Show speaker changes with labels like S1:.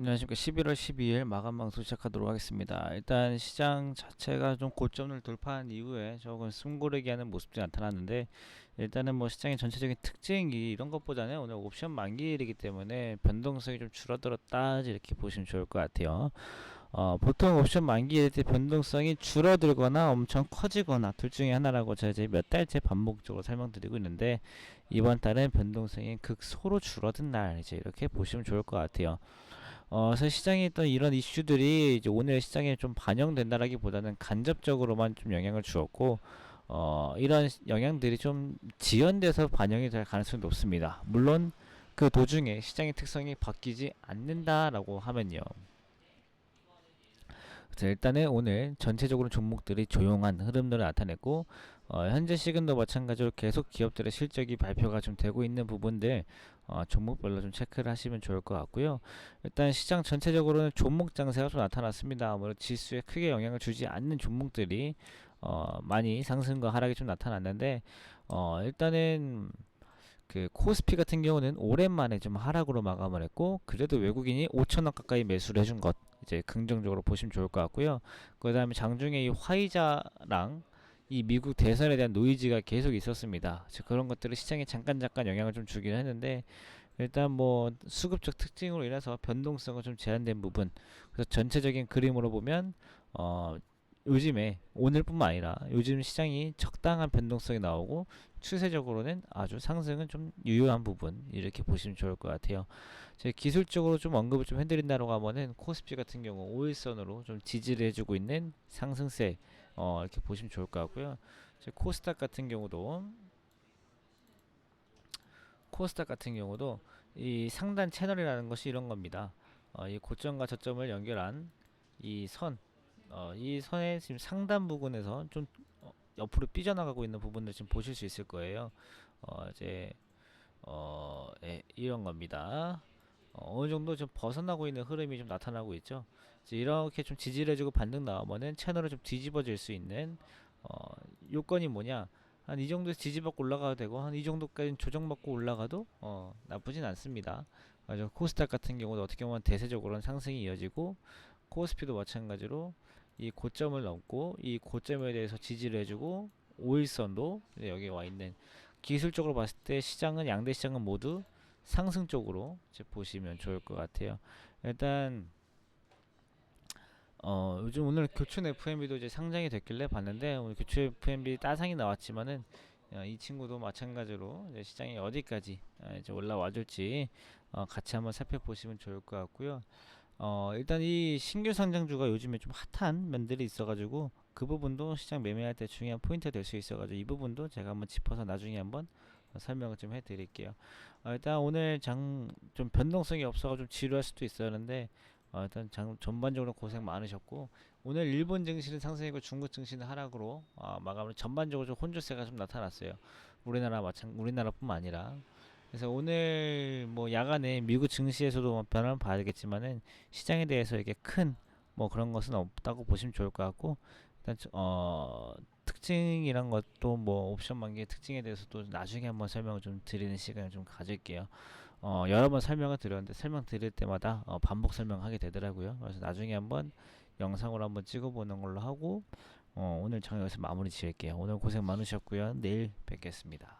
S1: 안녕하십니까. 11월 12일 마감 방송 시작하도록 하겠습니다. 일단 시장 자체가 좀 고점을 돌파한 이후에 조금 숨고르기 하는 모습들이 나타났는데 일단은 뭐 시장의 전체적인 특징이 이런 것보다는 오늘 옵션 만기일이기 때문에 변동성이 좀 줄어들었다 이렇게 보시면 좋을 것 같아요. 어, 보통 옵션 만기일 때 변동성이 줄어들거나 엄청 커지거나 둘 중에 하나라고 제가 이제 몇 달째 반복적으로 설명드리고 있는데 이번 달은 변동성이 극소로 줄어든 날 이제 이렇게 보시면 좋을 것 같아요. 어, 그래서 시장에 있던 이런 이슈들이 이제 오늘 시장에 좀 반영된다라기보다는 간접적으로만 좀 영향을 주었고, 어, 이런 영향들이 좀 지연돼서 반영이 될 가능성이 높습니다. 물론 그 도중에 시장의 특성이 바뀌지 않는다라고 하면요. 자, 일단은 오늘 전체적으로 종목들이 조용한 흐름들을 나타냈고 어, 현재 시간도 마찬가지로 계속 기업들의 실적이 발표가 좀 되고 있는 부분들 어, 종목별로 좀 체크를 하시면 좋을 것 같고요. 일단 시장 전체적으로는 종목 장세가 좀 나타났습니다. 아무래도 지수에 크게 영향을 주지 않는 종목들이 어, 많이 상승과 하락이 좀 나타났는데 어, 일단은 그 코스피 같은 경우는 오랜만에 좀 하락으로 마감을 했고 그래도 외국인이 5천원 가까이 매수를 해준 것 이제 긍정적으로 보시면 좋을 것 같고요. 그 다음에 장중에 이 화이자랑 이 미국 대선에 대한 노이즈가 계속 있었습니다. 즉 그런 것들을 시장에 잠깐 잠깐 영향을 좀 주긴 했는데 일단 뭐 수급적 특징으로 인해서 변동성은 좀 제한된 부분. 그래서 전체적인 그림으로 보면 어 요즘에 오늘뿐만 아니라 요즘 시장이 적당한 변동성이 나오고 추세적으로는 아주 상승은 좀 유효한 부분 이렇게 보시면 좋을 것 같아요. 제 기술적으로 좀 언급을 좀 해드린다고 하면은 코스피 같은 경우 5일선으로 좀 지지를 해주고 있는 상승세 어 이렇게 보시면 좋을 것 같고요. 제 코스닥 같은 경우도 코스닥 같은 경우도 이 상단 채널이라는 것이 이런 겁니다. 어, 이 고점과 저점을 연결한 이 선, 어, 이 선의 지금 상단 부분에서 좀 어, 옆으로 삐져나가고 있는 부분을 지금 보실 수 있을 거예요. 어, 이제 어, 예, 이런 겁니다. 어, 어느 정도 좀 벗어나고 있는 흐름이 좀 나타나고 있죠. 이렇게 좀 지지를 해주고 반등 나오면은 채널을 좀 뒤집어질 수 있는 어, 요건이 뭐냐? 한 이 정도에서 지지받고 올라가도 되고 한 이 정도까지 조정받고 올라가도 어, 나쁘진 않습니다. 코스닥 같은 경우도 어떻게 보면 대세적으로는 상승이 이어지고 코스피도 마찬가지로 이 고점을 넘고 이 고점에 대해서 지지를 해주고 5일선도 여기 와 있는 기술적으로 봤을 때 시장은 양대 시장은 모두 상승 쪽으로 이제 보시면 좋을 것 같아요. 일단 어 요즘 오늘 교촌 FMB도 이제 상장이 됐길래 봤는데 오늘 교촌 FMB 따상이 나왔지만은 어, 이 친구도 마찬가지로 시장이 어디까지 어, 이제 올라와 줄지 어, 같이 한번 살펴보시면 좋을 것 같고요. 어 일단 이 신규 상장주가 요즘에 좀 핫한 면들이 있어가지고 그 부분도 시장 매매할 때 중요한 포인트가 될 수 있어가지고 이 부분도 제가 한번 짚어서 나중에 한번 설명을 좀 해드릴게요. 어, 일단 오늘 장 좀 변동성이 없어서 좀 지루할 수도 있었는데 어, 일단 장, 전반적으로 고생 많으셨고 오늘 일본 증시는 상승이고 중국 증시는 하락으로 어, 마감을 전반적으로 좀 혼조세가 좀 나타났어요. 우리나라 마찬 우리나라뿐만 아니라 그래서 오늘 뭐 야간에 미국 증시에서도 뭐 변화를 봐야겠지만은 시장에 대해서 이렇게 큰 뭐 그런 것은 없다고 보시면 좋을 것 같고 일단 어 특징이란 것도 뭐 옵션 만기의 특징에 대해서도 나중에 한번 설명을 좀 드리는 시간을 좀 가질게요. 어 여러 번 설명을 드렸는데 설명 드릴 때마다 어 반복 설명하게 되더라고요. 그래서 나중에 한번 영상으로 한번 찍어보는 걸로 하고 어 오늘 장 여기서 마무리 지을게요. 오늘 고생 많으셨고요. 내일 뵙겠습니다.